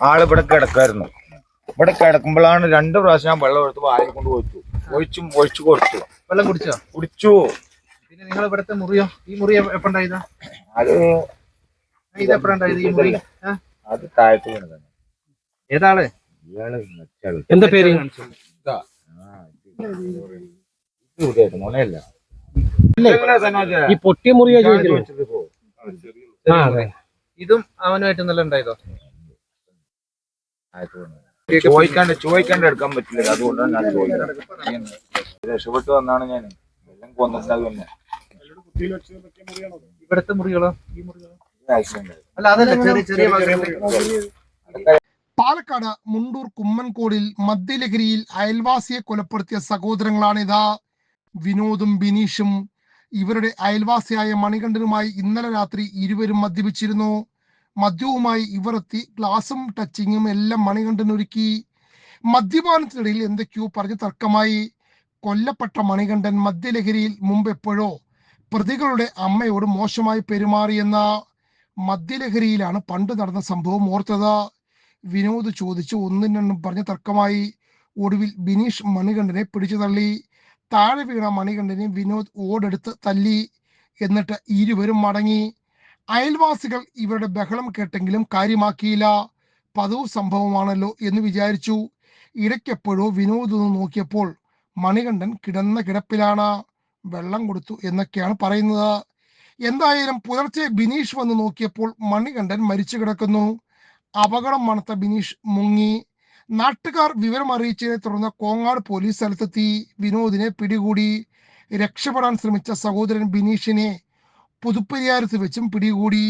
ആൾ ഇവിടെ കിടക്കായിരുന്നു. ഇവിടെ കിടക്കുമ്പോഴാണ് രണ്ട് പ്രാവശ്യം ഞാൻ വെള്ളം എടുത്ത് വായിൽ കൊണ്ട് ഒഴിച്ചു. ഒഴിച്ചും ഒഴിച്ചു കൊടുത്തു. വെള്ളം കുടിച്ചോ? കുടിച്ചു. പിന്നെ നിങ്ങൾ ഇവിടുത്തെ മുറിയോ? ഈ മുറി എപ്പോ ഉണ്ടായതാ അത് ഇത് എപ്പോഴാ ഈ മുറി? അത് താഴത്ത് വീണതാണ് ഏതാൾ. എന്താ പേര്. ഈ പൊട്ടിയ മുറിയാ ചോദിക്കുന്നത് ഇതും അവനുമായിട്ട് നല്ല ഉണ്ടായതോ? ചോദിക്കാണ്ട് ചോദിക്കാണ്ട് എടുക്കാൻ പറ്റില്ല അതുകൊണ്ടാണ് ഞാൻ ചോദിക്കുന്നത് രക്ഷപ്പെട്ടു വന്നാണ് ഞാൻ. എല്ലാം കൊന്നിട്ടുണ്ടാവും എന്നെ ഇവിടുത്തെ മുറികളോ? ഈ മുറികളോ. അല്ല അതല്ല ചെറിയ ചെറിയ പാലക്കാട് മുണ്ടൂർ കുമ്മൻകോടിൽ മദ്യലഹരിയിൽ അയൽവാസിയെ കൊലപ്പെടുത്തിയ സഹോദരങ്ങളാണിതാ വിനോദും ബിനീഷും. ഇവരുടെ അയൽവാസിയായ മണികണ്ഠനുമായി ഇന്നലെ രാത്രി ഇരുവരും മദ്യപിച്ചിരുന്നു. മദ്യവുമായി ഇവർ എത്തി ഗ്ലാസും ടച്ചിങ്ങും എല്ലാം മണികണ്ഠൻ ഒരുക്കി മദ്യപാനത്തിനിടയിൽ എന്തൊക്കെയോ പറഞ്ഞ് തർക്കമായി. കൊല്ലപ്പെട്ട മണികണ്ഠൻ മദ്യലഹരിയിൽ മുമ്പ് എപ്പോഴോ പ്രതികളുടെ അമ്മയോട് മോശമായി പെരുമാറിയെന്ന മദ്യലഹരിയിലാണ് പണ്ട് നടന്ന സംഭവം ഓർത്തത്. വിനോദ് ചോദിച്ചു ഒന്നും രണ്ടും പറഞ്ഞ് തർക്കമായി. ഒടുവിൽ ബിനീഷ് മണികണ്ഠനെ പിടിച്ചു തള്ളി. താഴെ വീണ മണികണ്ഠനെ വിനോദ് ഓടെടുത്ത് തല്ലി. എന്നിട്ട് ഇരുവരും മടങ്ങി. അയൽവാസികൾ ഇവരുടെ ബഹളം കേട്ടെങ്കിലും കാര്യമാക്കിയില്ല. പതിവ് സംഭവമാണല്ലോ എന്ന് വിചാരിച്ചു. ഇടയ്ക്കെപ്പോഴോ വിനോദ് നോക്കിയപ്പോൾ മണികണ്ഠൻ കിടന്ന കിടപ്പിലാണ്. വെള്ളം കൊടുത്തു എന്നൊക്കെയാണ് പറയുന്നത്. എന്തായാലും പുലർച്ചെ ബിനീഷ് വന്ന് നോക്കിയപ്പോൾ മണികണ്ഠൻ മരിച്ചു കിടക്കുന്നു. അപകടം മണത്ത ബിനീഷ് മുങ്ങി. നാട്ടുകാർ വിവരം അറിയിച്ചതിനെ തുടർന്ന് കോങ്ങാട് പോലീസ് സ്ഥലത്തെത്തി. വിനോദിനെ പിടികൂടി. രക്ഷപ്പെടാൻ ശ്രമിച്ച സഹോദരൻ ബിനീഷിനെ പുതുപ്പരിയാരത്ത് വെച്ചും പിടികൂടി